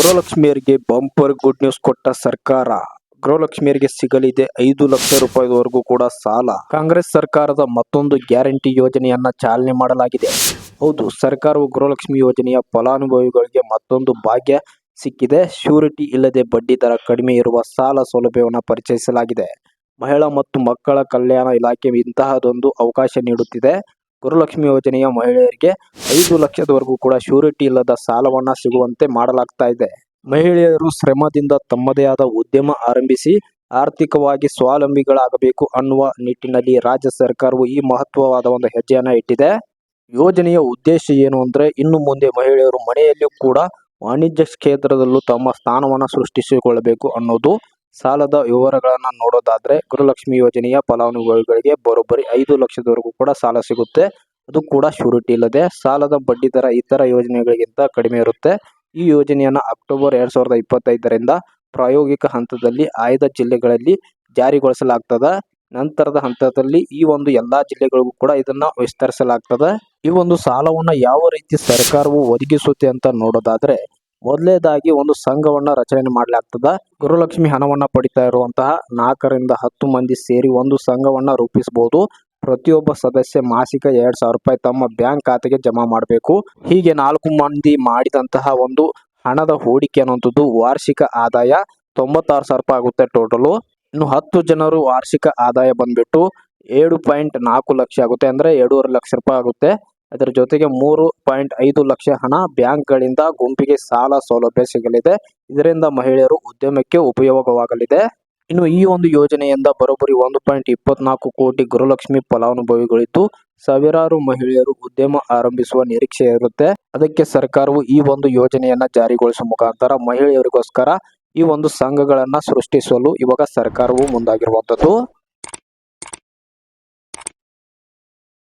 ಗೃಹಲಕ್ಷ್ಮಿಯರಿಗೆ bumper good news ಕೊಟ್ಟ ಸರ್ಕಾರ. ಗೃಹಲಕ್ಷ್ಮಿಯರಿಗೆ ಸಿಗಲಿದೆ ಐದು ಲಕ್ಷ ರೂಪಾಯಿವರೆಗೂ ಕೂಡ ಸಾಲ. ಕಾಂಗ್ರೆಸ್ ಸರ್ಕಾರದ ಮತ್ತೊಂದು ಗ್ಯಾರಂಟಿ ಯೋಜನೆಯನ್ನ ಚಾಲನೆ ಮಾಡಲಾಗಿದೆ. ಹೌದು, ಸರ್ಕಾರವು ಗೃಹಲಕ್ಷ್ಮಿ ಯೋಜನೆಯ ಫಲಾನುಭವಿಗಳಿಗೆ ಮತ್ತೊಂದು ಭಾಗ್ಯ ಸಿಕ್ಕಿದೆ. ಶ್ಯೂರಿಟಿ ಇಲ್ಲದೆ ಬಡ್ಡಿ ದರ ಕಡಿಮೆ ಇರುವ ಸಾಲ ಸೌಲಭ್ಯವನ್ನು ಪರಿಚಯಿಸಲಾಗಿದೆ. ಮಹಿಳಾ ಮತ್ತು ಮಕ್ಕಳ ಕಲ್ಯಾಣ ಇಲಾಖೆ ಇಂತಹದೊಂದು ಅವಕಾಶ ನೀಡುತ್ತಿದೆ. ಗೃಹಲಕ್ಷ್ಮಿ ಯೋಜನೆಯ ಮಹಿಳೆಯರಿಗೆ ಐದು ಲಕ್ಷದವರೆಗೂ ಕೂಡ ಶ್ಯೂರಿಟಿ ಇಲ್ಲದ ಸಾಲವನ್ನ ಸಿಗುವಂತೆ ಮಾಡಲಾಗ್ತಾ ಇದೆ. ಮಹಿಳೆಯರು ಶ್ರಮದಿಂದ ತಮ್ಮದೇ ಆದ ಉದ್ಯಮ ಆರಂಭಿಸಿ ಆರ್ಥಿಕವಾಗಿ ಸ್ವಾವಲಂಬಿಗಳಾಗಬೇಕು ಅನ್ನುವ ನಿಟ್ಟಿನಲ್ಲಿ ರಾಜ್ಯ ಸರ್ಕಾರವು ಈ ಮಹತ್ವವಾದ ಒಂದು ಹೆಜ್ಜೆಯನ್ನ ಇಟ್ಟಿದೆ. ಯೋಜನೆಯ ಉದ್ದೇಶ ಏನು ಅಂದ್ರೆ ಇನ್ನು ಮುಂದೆ ಮಹಿಳೆಯರು ಮನೆಯಲ್ಲಿಯೂ ಕೂಡ ವಾಣಿಜ್ಯ ಕ್ಷೇತ್ರದಲ್ಲೂ ತಮ್ಮ ಸ್ಥಾನವನ್ನು ಸೃಷ್ಟಿಸಿಕೊಳ್ಳಬೇಕು ಅನ್ನೋದು. ಸಾಲದ ವಿವರಗಳನ್ನ ನೋಡೋದಾದ್ರೆ ಗೃಹಲಕ್ಷ್ಮಿ ಯೋಜನೆಯ ಫಲಾನುಭವಿಗಳಿಗೆ ಬರೋಬ್ಬರಿ ಐದು ಲಕ್ಷದವರೆಗೂ ಕೂಡ ಸಾಲ ಸಿಗುತ್ತೆ. ಅದು ಕೂಡ ಶ್ಯೂರಿಟಿ ಇಲ್ಲದೆ ಸಾಲದ ಬಡ್ಡಿ ದರ ಇತರ ಯೋಜನೆಗಳಿಗಿಂತ ಕಡಿಮೆ ಇರುತ್ತೆ. ಈ ಯೋಜನೆಯನ್ನ ಅಕ್ಟೋಬರ್ ಎರಡ್ ಸಾವಿರದ ಇಪ್ಪತ್ತೈದರಿಂದ ಪ್ರಾಯೋಗಿಕ ಹಂತದಲ್ಲಿ ಆಯ್ದ ಜಿಲ್ಲೆಗಳಲ್ಲಿ ಜಾರಿಗೊಳಿಸಲಾಗ್ತದ. ನಂತರದ ಹಂತದಲ್ಲಿ ಈ ಒಂದು ಎಲ್ಲಾ ಜಿಲ್ಲೆಗಳಿಗೂ ಕೂಡ ಇದನ್ನ ವಿಸ್ತರಿಸಲಾಗ್ತದೆ. ಈ ಒಂದು ಸಾಲವನ್ನ ಯಾವ ರೀತಿ ಸರ್ಕಾರವು ಒದಗಿಸುತ್ತೆ ಅಂತ ನೋಡೋದಾದ್ರೆ ಮೊದಲನೇದಾಗಿ ಒಂದು ಸಂಘವನ್ನ ರಚನೆ ಮಾಡಲಾಗ್ತದ. ಗುರುಲಕ್ಷ್ಮಿ ಹಣವನ್ನ ಪಡಿತಾ ಇರುವಂತಹ ನಾಲ್ಕರಿಂದ ಹತ್ತು ಮಂದಿ ಸೇರಿ ಒಂದು ಸಂಘವನ್ನ ರೂಪಿಸಬಹುದು ಪ್ರತಿಯೊಬ್ಬ ಸದಸ್ಯ ಮಾಸಿಕ ಎರಡ್ ಸಾವಿರ ರೂಪಾಯಿ ತಮ್ಮ ಬ್ಯಾಂಕ್ ಖಾತೆಗೆ ಜಮಾ ಮಾಡಬೇಕು. ಹೀಗೆ ನಾಲ್ಕು ಮಂದಿ ಮಾಡಿದಂತಹ ಒಂದು ಹಣದ ಹೂಡಿಕೆ ಅನ್ನುವಂಥದ್ದು ವಾರ್ಷಿಕ ಆದಾಯ ತೊಂಬತ್ತಾರು ಸಾವಿರ ರೂಪಾಯಿ ಆಗುತ್ತೆ ಟೋಟಲು. ಇನ್ನು ಹತ್ತು ಜನರು ವಾರ್ಷಿಕ ಆದಾಯ ಬಂದ್ಬಿಟ್ಟು ಏಳು ಪಾಯಿಂಟ್ ನಾಲ್ಕು ಲಕ್ಷ ಆಗುತ್ತೆ. ಅಂದ್ರೆ ಎರಡೂವರೆ ಲಕ್ಷ ರೂಪಾಯಿ ಆಗುತ್ತೆ. ಅದರ ಜೊತೆಗೆ ಮೂರು ಪಾಯಿಂಟ್ ಐದು ಲಕ್ಷ ಹಣ ಬ್ಯಾಂಕ್ಗಳಿಂದ ಗುಂಪಿಗೆ ಸಾಲ ಸೌಲಭ್ಯ ಸಿಗಲಿದೆ. ಇದರಿಂದ ಮಹಿಳೆಯರು ಉದ್ಯಮಕ್ಕೆ ಉಪಯೋಗವಾಗಲಿದೆ. ಇನ್ನು ಈ ಒಂದು ಯೋಜನೆಯಿಂದ ಬರೋಬ್ಬರಿ ಒಂದು ಪಾಯಿಂಟ್ ಇಪ್ಪತ್ನಾಲ್ಕು ಕೋಟಿ ಗುರುಲಕ್ಷ್ಮಿ ಫಲಾನುಭವಿಗಳಿದ್ದು, ಸಾವಿರಾರು ಮಹಿಳೆಯರು ಉದ್ಯಮ ಆರಂಭಿಸುವ ನಿರೀಕ್ಷೆ ಇರುತ್ತೆ. ಅದಕ್ಕೆ ಸರ್ಕಾರವು ಈ ಒಂದು ಯೋಜನೆಯನ್ನ ಜಾರಿಗೊಳಿಸುವ ಮುಖಾಂತರ ಮಹಿಳೆಯರಿಗೋಸ್ಕರ ಈ ಒಂದು ಸಂಘಗಳನ್ನ ಸೃಷ್ಟಿಸಲು ಇವಾಗ ಸರ್ಕಾರವು ಮುಂದಾಗಿರುವಂತದ್ದು